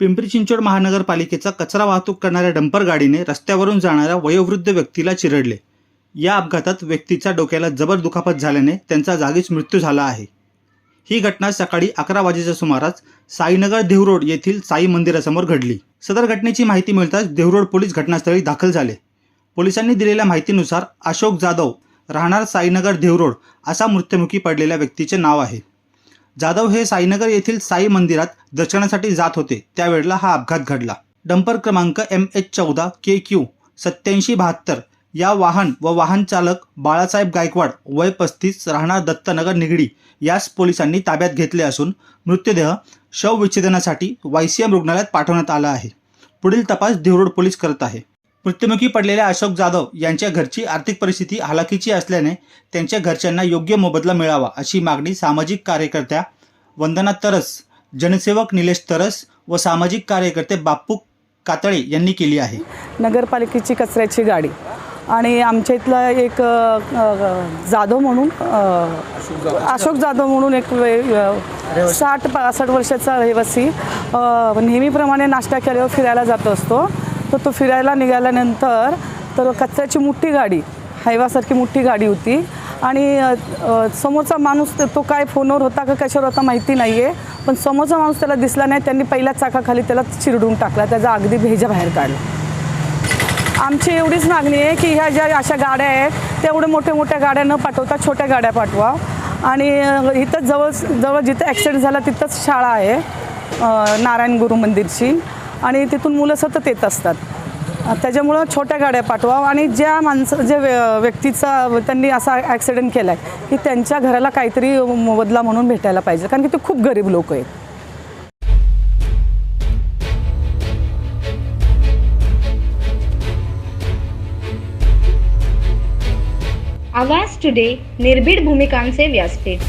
पिंपरी चिंचवड महानगरपालिकेचा कचरा वाहतूक करणाऱ्या डंपर गाडीने रस्त्यावरून जाणाऱ्या वयोवृद्ध व्यक्तीला चिरडले. या अपघातात व्यक्तीच्या डोक्याला जबर दुखापत झाल्याने त्यांचा जागीच मृत्यू झाला आहे. ही घटना सकाळी अकरा वाजेच्या सुमारास साईनगर देहरोड येथील साई मंदिरासमोर घडली. सदर घटनेची माहिती मिळताच देहरोड पोलीस घटनास्थळी दाखल झाले. पोलिसांनी दिलेल्या माहितीनुसार अशोक जाधव राहणार साईनगर देहरोड असा मृत्युमुखी पडलेल्या व्यक्तीचे नाव आहे. जाधव हे साईनगर येथील साई मंदिरात दर्शनासाठी जात होते. त्यावेळेला हा अपघात घडला. डंपर क्रमांक एम एच चौदा के क्यू सत्याऐंशी बहात्तर या वाहन व वाहन चालक बाळासाहेब गायकवाड वय पस्तीस राहणार दत्तनगर निगडी यास पोलिसांनी ताब्यात घेतले असून मृतदेह शवविच्छेदनासाठी वायसीएम रुग्णालयात पाठवण्यात आला आहे. पुढील तपास देवरोड पोलीस करत आहे. मृत्युमुखी पडलेल्या अशोक जाधव यांच्या घरची आर्थिक परिस्थिती हालाकीची असल्याने त्यांच्या घरच्यांना योग्य मोबदला मिळावा अशी मागणी सामाजिक कार्यकर्त्या वंदना तरस जनसेवक निलेश तरस व सामाजिक कार्यकर्ते बाप्पू कातळे यांनी केली आहे. नगरपालिकेची कचऱ्याची गाडी आणि आमच्या इथला एक जाधव म्हणून अशोक जाधव म्हणून एक वे- साठ पासष्ट वर्षाचा रहिवासी नेहमीप्रमाणे नाश्ता केल्यावर फिरायला जात असतो. तर तो फिरायला निघाल्यानंतर तर कचऱ्याची मोठी गाडी हायवासारखी मोठी गाडी होती. आणि समोरचा माणूस तो काय फोनवर होता का कशावर होता माहिती नाही आहे पण समोरचा माणूस त्याला दिसला नाही त्यांनी पहिल्याच चाकाखाली त्याला चिरडून टाकला त्याचा अगदी भेजा बाहेर काढला. आमची एवढीच मागणी आहे की ह्या ज्या अशा गाड्या आहेत तेवढ्या मोठ्या मोठ्या गाड्या न पाठवता छोट्या गाड्या पाठवा. आणि इथंच इथं जवळ जवळ जिथं ॲक्सिडेंट झाला तिथंच शाळा आहे नारायण गुरु मंदिरची. आणि तिथून मुलं सतत येत असतात. त्याच्यामुळं छोट्या गाड्या पाठवा आणि ज्या माणसं ज्या व्य- व्यक्तीचा त्यांनी असा ॲक्सिडेंट केला आहे की त्यांच्या घराला काहीतरी मोबदला म्हणून भेटायला पाहिजे. कारण की ते खूप गरीब लोक आहेत. आवाज टुडे निर्भीड भूमिकांचे व्यासपीठ.